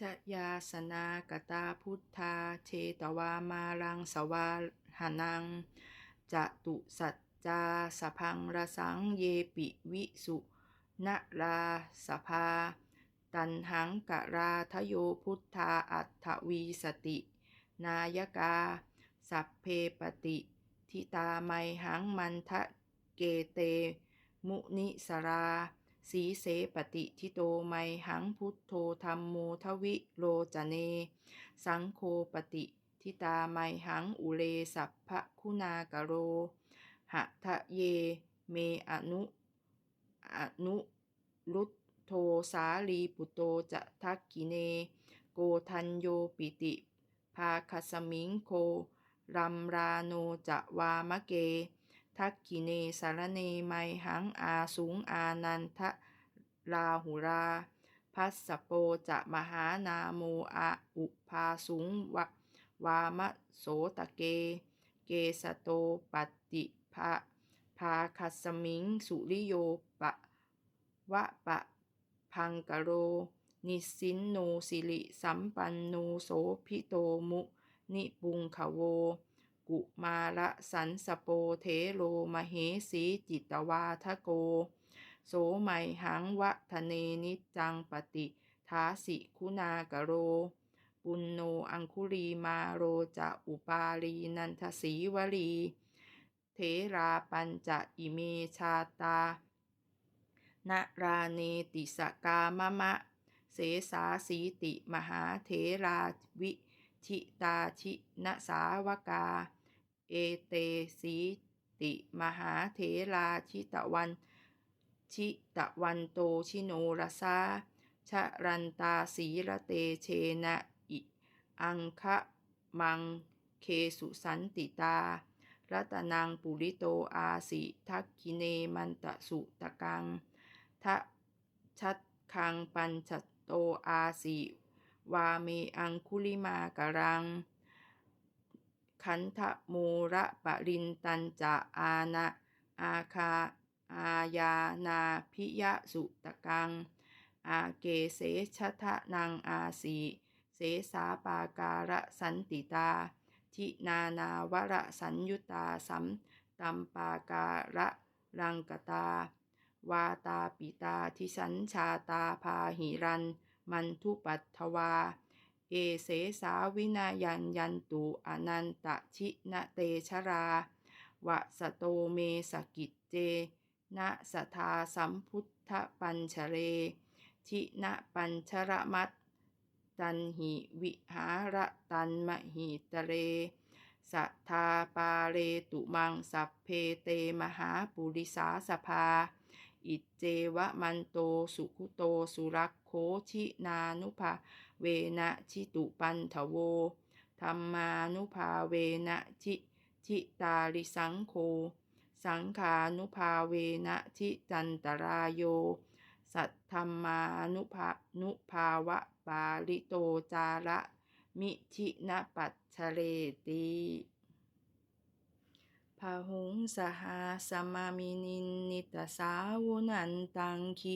ชยาสนากตาพุทธาเชตวามารังสวาหานังจตุสัจจาสพังระสังเยปิวิสุนราสภา ตันหังกะราทโยพุทธาอัตถวีสติ นายกา สัพเพปติทิตาไมหังมันทะเกเต มุนิสรา สีเสปฏิทิโตไมหังพุทโธธรรมโมทวิโลจเน สังโฆปฏิทิตาไมหังอุเลสัพพะคุณากโรหะทะเย เมอนุอนุรุตโทสาลีปุโตจะทักกิเน โกทันโยปิติ ภาคสมิงโค รัมราโนจะวามะเก ทักกิเนสารเนไมหังอาสูงอานันทะลาหุราพัสสโปจะมหานาโมอาอุภาสูงวะวามะโสตะเก เกสโตปฏิภาภาคัสมิงสุริโยปะวะปะพังกโร นิสินโนสิริสัมปันโนโสพิโตมุ นิปุงขโว กุมาระสันสโปเทโลมเหสีจิตวาทโก โสไมหังวะทะเนนิจังปฏิทาสิคุณากโร ปุณโนอังคุลีมาโรจะอุปาลีนันทสีวลี เทราปัญจะอิเมชาตานาราเนติสกามะมะ เสสาสีติมหาเถราวิชิตาชินสาวกา เอเตสีติมหาเถราชิตวัน ชิตวันโตชิโนรสาชรันตาสีระเตเชนะอิอังคะมังเคสุสันติตา รัตนังปุริโตอาสิทักกิเนมันตะสุตะกังทะชัดคังปัญจโตอาสิวาเมอังคุลิมากรัง ขันธโมระปรินตันจะอานะอาคา อาญานาพิยะสุตะกัง อาเกเสชะทะนังอาสีเสสาปาการะสันติตา ทินานาวระสัญยุตาสัมตัมปาการะรังกตา วาตาปิตาทิสัญชาตาพาหิรัน มันทุปัตถวา เอเสสาวินายันยันตุอนันตชินะเตชราวะสโตเมสกิจเจนะสทาสัมพุทธปัญชเรทินะปัญชรมัตตันหิวิหารตันมหิตเร สัทธาปาเรตุมังสัพเพเตมหาปุริสาสภา อิเจวะมันโตสุขุโตสุรักโคชินานุภาเวนะชิตุปันทโวธรรมานุภาเวนะชิชิตาริสังโฆสังขานุภาเวนะชิจันตรายโย สัทธรรมานุภานุภาวะปาลิโตจาระมิชินปัจฉเรติ หุงสหาสมามินินนิตสาวุนันตังคิ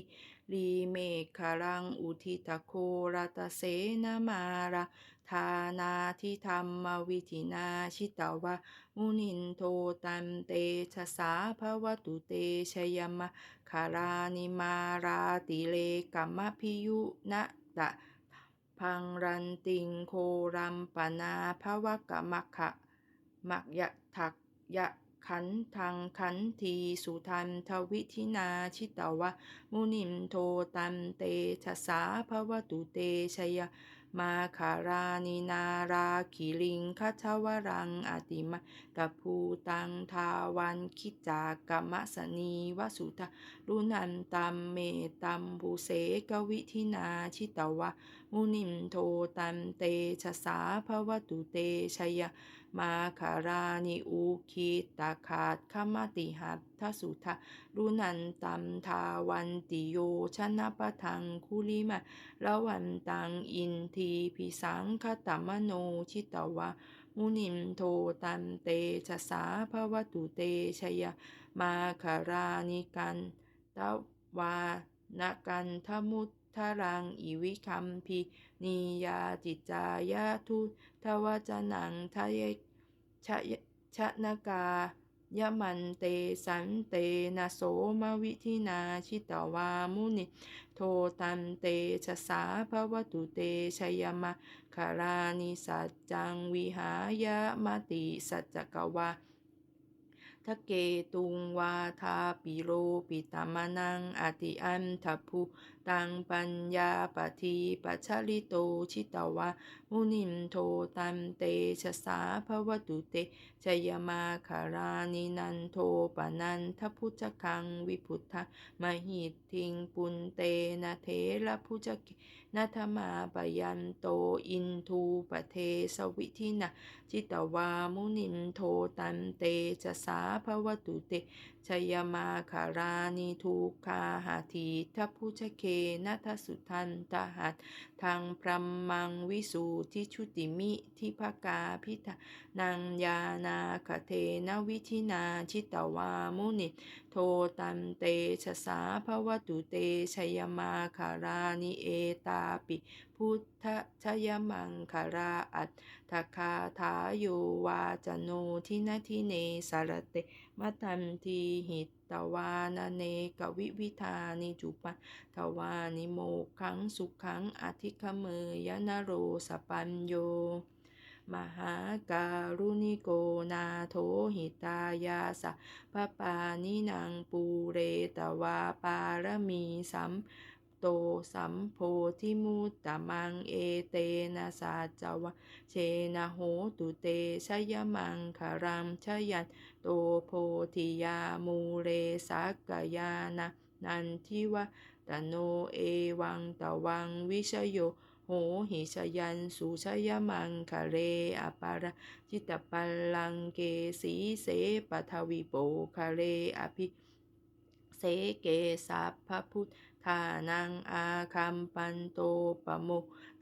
ลีเมฆรังอุทิตโครตเสนามาราทานาทิธรรมวิธินาชิตาวะมุนินโทตัมเตชะสาภวตุเตชยมะคารานิมาราติเลกัมมพิยุนะตะพังรันติงโครัมปนาภวกมัคคะมักยะทักยะ ขันทังขันทีสุทันทวิธินาชิตวะ มุนิมโทตัมเตชะสาภวตุเตชยมาคารานินาราคิลิงคัทวรังอติมาตะภูตังทาวันคิจากกรรมสนีวสุทารุนันตัมเมตัมภูเสกวิธินาชิตวะ มุนิมโทตัมเตชะสาภวตุเตชย มาคารานิอุคิตาขาดขมติหัตทสุทารุนันตัมทาวันติโยชนะปะทังคุลิมาละวันตังอินทีพิสังคตมโนชิตวะมุนิมโทตัมเตชะสาภวตุเตชยมาคารานิกันตวานกันทมุตทรังอิวิคัมพีนิยาจิตจายะทุทวจนังทะเย ชะชะนากายะมันเตสันเตนะโสมวิธินาชิตาวามุนิ โทตันเตชะสาภวตุเตชยมะคารานิสัจจังวิหายะมติสัจจกวาทะเกตุงวาทาปิโรปิตามานังอติอันทภู ตังปัญญาปทีปัชลิโตชิตวามุนิมโทตันเตชะสาภวตุเตชยมาคารานินันโทปนันทพุจคังวิพุทธมหิตทิงปุนเตนะเทระพุจเกนัทมาปยันโตอินทูปเทสวิธินาจิตวามุนินโทตันเตจะสาภวตุเต ชยมาคารานิทุคาหาทีทัพุชเคนัทสุทันตหัตทางพรมังวิสูทิชุติมิทิภกาพิทานังยานาคเทนวิธินาชิตวามุนิโทตันเตชะสาภวตุเตชยมาคารานิเอตาปิ พุทธชยมังคาราอัตทคาทาโยวาจโนทินทิเนสารเต มัตันทีหิตตวานเนกวิวิธานิจุปันทวานิโมขังสุขังอธิคเมยนโรสปัญโย มหาการุณิโกนาโถหิตายาสะพะปานินางปูเรตวาปารมีสัม โตสัมโพธิมุตตะมังเอเตนะสาจวะเชนะโหตุเตชยมังคารัมชยันโตโพธิยามูเรสักกยานะนันทิวะตโนเอวังตะวังวิชโยโหหิชยันสุชยมังคะเรอปาระจิตปัลลังเกสีเสปทวิโปคะเรอภิเสเกสัพพพุทธ ทานังอาคัมปันโตปโม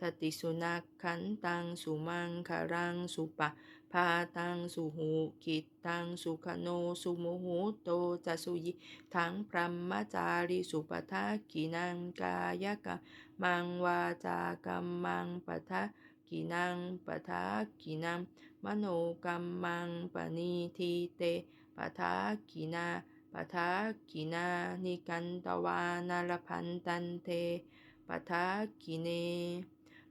ทติสุนักขันตังสุมังคารังสุปะพาตังสุหูกิตตังสุขโนสุโมหุโตจะสุยิทั้งพรหมจาริสุปทักกินังกายกะมังวาจากัมมังปทะกินังปทะกินังมโนกัมมังปณีทีเตปทากินา นิกันตวานารพันตันเทปทะกิเน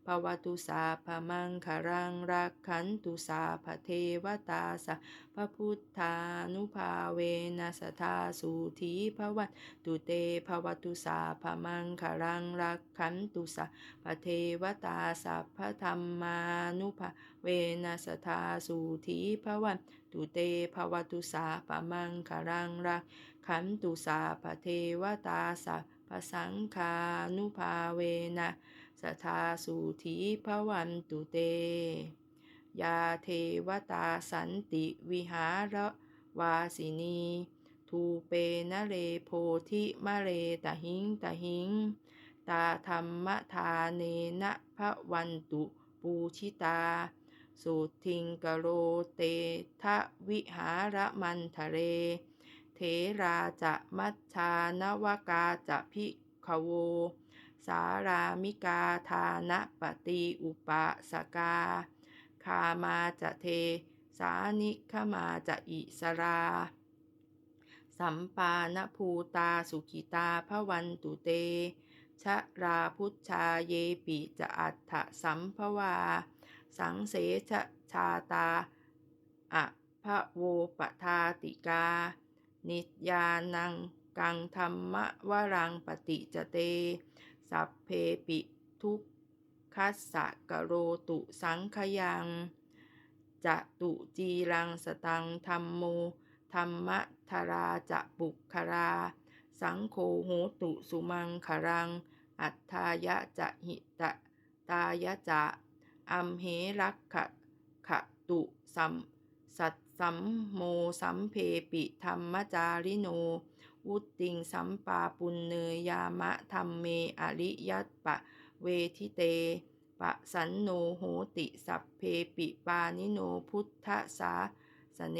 ภวตุสาพมังคารังรักขันตุสาพเทวตาสะพระพุทธานุภาเวนัสธาสุธีภวันตุเตภวตุสาพมังคารังรักขันตุสาพเทวตาสัพพธรรมานุภาเวนัสธาสุธีภวันตุเตภวตุสาพมังคารังรักขันตุสาพเทวตาสัพพสังคานุภาเวนะ สทาสุธีพวันตุเต ยาเทวตาสันติวิหารวาสินี ทูเปนเลโพธิมะเรตหิงตหิง ตาธรรมทาเนนะพระวันตุปูชิตา สุทิงกโรเตทะวิหารมันทะเรเทราจะมัชชานวกาจะพิขโว สารามิกาทานะปฏิอุปสกา คามาจะเท สานิขมาจะอิสรา สัมปานภูตาสุขิตาพระวันตุเตชะราพุชชาเยปิจะอัฏฐสัมภวา สังเสชชาตาอะพระโวปทาติกา นิยานังกังธรรมวรังปฏิจเต สัพเพปิทุกคัสสะกโรตุสังขยังจะตุจีรังสตังธรรมโมธรรมทราจะปุครา สังโฆโหตุสุมังครัง อัฏฐายะจะหิตะตายะจะอัมเหรักขะขะตุสัมสัตสัมโมสัมเพปิธรรมจาริโน วุติงสัมปาปุณเนยยามะธรรมเมอริยัตปะเวทิเต ปะสันโนโหติสัพเพปิปานิโนพุทธสาสเน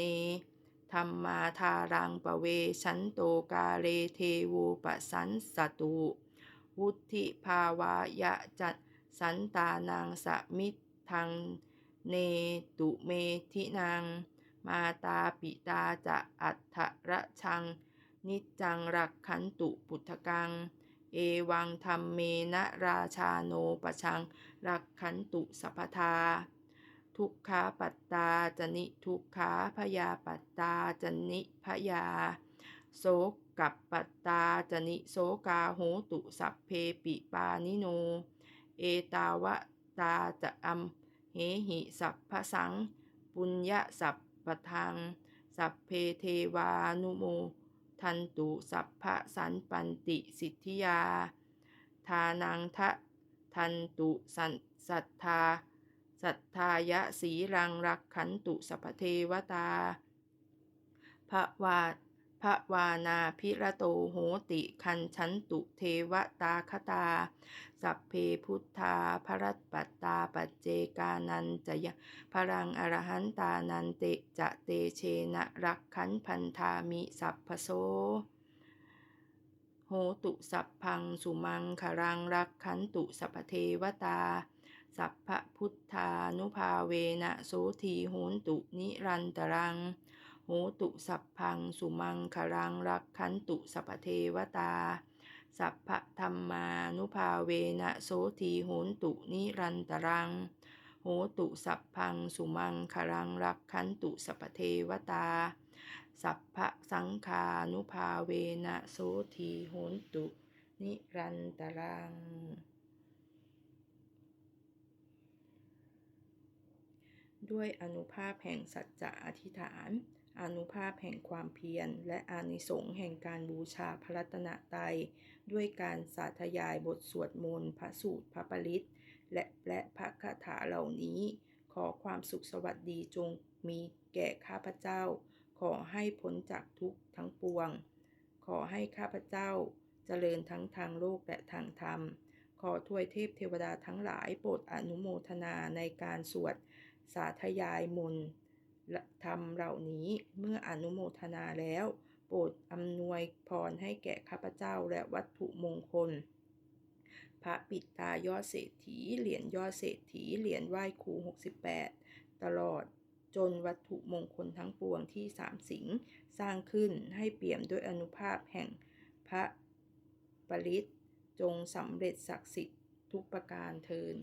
ธรรมาทารังปะเวชันโตกาเลเทวปะสันสตุวุธิภาวายะจัดสันตานังสมิทังเนตุเมทินังมาตาปิตาจะอัฏฐระชัง นิจจังรักขันตุปุถกัง เอวังธรรมเมนะราชาโนปชัง รักขันตุสัพพทา ทุกขาปัตตาจนิทุกขาพยาปัตตาจนิพยา โสกับปัตตาจนิโสกาโหตุสัพเพปิปานิโน เอตาวะตาจะอัมเหหิสัพพสัง ปุญญสัพปทัง สัพเพเทวานุโม ทันตุสัพพะสันปันติสิทธิยา ทานังทะทันตุสันสัทธา สัทธายะสีรังรักขันตุสัพเทวตาภวา ภวานาพิระโตโหติคันชันตุเทวตาคตา สัพเพพุทธาพรัตปัตตาปัจเจกานันจะยพรังอรหันตานันเตจะเตเชนะรักขันพันธามิสัพพโสโหตุสัพพังสุมังคารังรักขันตุสัพพเทวตาสัพพพุทธานุภาเวนะโสทีโหนตุนิรันตรัง โหตุสัพพัง สุมังคารังรักขันตุสัพเทวตา สัพพะธรรมานุภาเวนะโสทีโหนตุนิรันตรัง โหตุสัพพัง สุมังคารังรักขันตุสัพพเทวตา สัพพะสังคานุภาเวนะโสทีโหนตุนิรันตรังด้วยอนุภาพแห่งสัจจะอธิษฐาน อนุภาพแห่งความเพียร และอานิสงส์แห่งการบูชาพระรัตนตรัยด้วยการสาธยายบทสวดมนต์พระสูตรพระปริตและและพระคาถาเหล่านี้ ขอความสุขสวัสดีจงมีแก่ข้าพเจ้า ขอให้พ้นจากทุกข์ทั้งปวง ขอให้ข้าพเจ้าเจริญทั้งทางโลกและทางธรรม ขอทวยเทพเทวดาทั้งหลายโปรดอนุโมทนาในการสวดสาธยายมนต์ ธรรมเหล่านี้เมื่ออนุโมทนาแล้ว โปรดอำนวยพรให้แก่ข้าพเจ้าและวัตถุมงคล พระปิดตายอดเศรษฐีเหรียญยอดเศรษฐีเหรียญไหว้ครู 68 ตลอดจนวัตถุมงคลทั้งปวงที่สามสิงสร้างขึ้นให้เปี่ยมด้วยอนุภาพแห่งพระปริตจงสำเร็จศักดิ์สิทธิ์ทุกประการเทิน